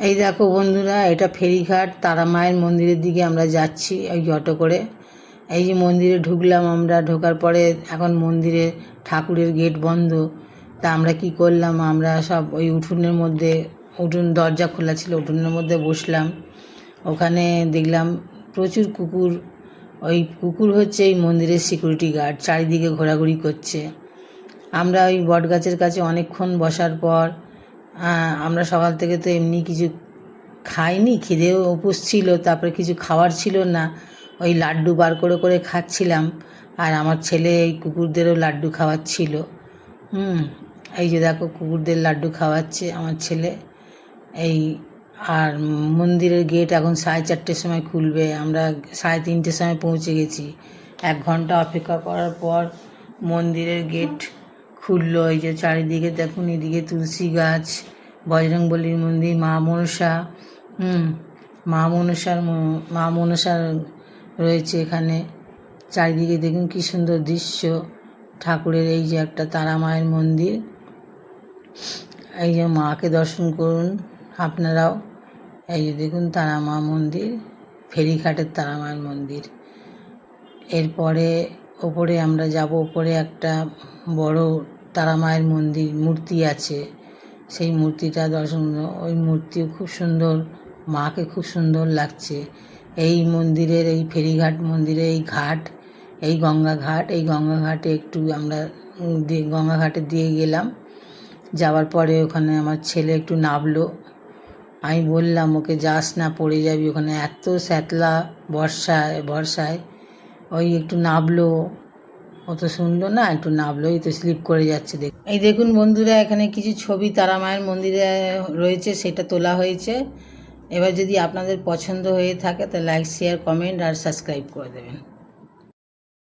এই দেখো বন্ধুরা, এটা ফেরিঘাট, তারা মায়ের মন্দিরের দিকে আমরা যাচ্ছি এই অটো করে। এই যে মন্দিরে ঢুকলাম আমরা, ঢোকার পরে এখন মন্দিরে ঠাকুরের গেট বন্ধ। তা আমরা কি করলাম? আমরা সব ওই উঠোনের মধ্যে, উঠোন, দরজা খোলা ছিল, উঠোনের মধ্যে বসলাম। ওখানে দেখলাম প্রচুর কুকুর। ওই কুকুর হচ্ছে এই মন্দিরের সিকিউরিটি গার্ড চারিদিকে ঘোরাঘুরি করছে। আমরা ওই বট গাছের কাছে অনেকক্ষণ বসার পর আমরা সকাল থেকে তো এমনি কিছু খাইনি, খিদেও উপোস ছিল, তারপরে কিছু খাওয়ার ছিল না। ওই লাড্ডু বার করে করে খাচ্ছিলাম, আর আমার ছেলে এই কুকুরদেরও লাড্ডু খাওয়াচ্ছিল। হুম, এই যে দেখো কুকুরদের লাড্ডু খাওয়াচ্ছে আমার ছেলে। এই, আর মন্দিরের গেট এখন সাড়ে চারটের সময় খুলবে, আমরা সাড়ে তিনটের সময় পৌঁছে গেছি। এক ঘণ্টা অপেক্ষা করার পর মন্দিরের গেট খুললো, এই যে চারিদিকে দেখুন, এদিকে তুলসী গাছ, বজরংবলীর মন্দির, মা মনসা, হুম, মা মনসার মা মনসার রয়েছে এখানে। চারিদিকে দেখুন কি সুন্দর দৃশ্য, ঠাকুরের এই যে একটা তারা মায়ের মন্দির। এই যে মাকে দর্শন করুন আপনারাও। এই যে দেখুন তারা মা মন্দির, ফেরিঘাটের তারা মায়ের মন্দির। এরপরে ওপরে আমরা যাব, ওপরে একটা বড় তারা মায়ের মন্দির মূর্তি আছে। সেই মূর্তিটা দর্শন ওই মূর্তিও খুব সুন্দর, মাকে খুব সুন্দর লাগছে। এই মন্দিরের, এই ফেরিঘাট মন্দিরের এই ঘাট, এই গঙ্গা ঘাট, এই গঙ্গা ঘাটে একটু আমরা গঙ্গা ঘাটে দিয়ে গেলাম। যাওয়ার পরে ওখানে আমার ছেলে একটু নামলো আমি বললাম, ওকে যাস না, পড়ে যাবি। ওখানে এত স্যাতলা বর্ষায় বর্ষায়। ওই একটু নামলো ও তো শুনলো না, একটু এই তো স্লিপ করে যাচ্ছে দেখ। এই দেখুন বন্ধুরা, এখানে কিছু ছবি তারা মায়ের মন্দিরে রয়েছে, সেটা তোলা হয়েছে। এবার যদি আপনাদের পছন্দ হয়ে থাকে, তাহলে লাইক শেয়ার কমেন্ট আর সাবস্ক্রাইব করে দেবেন।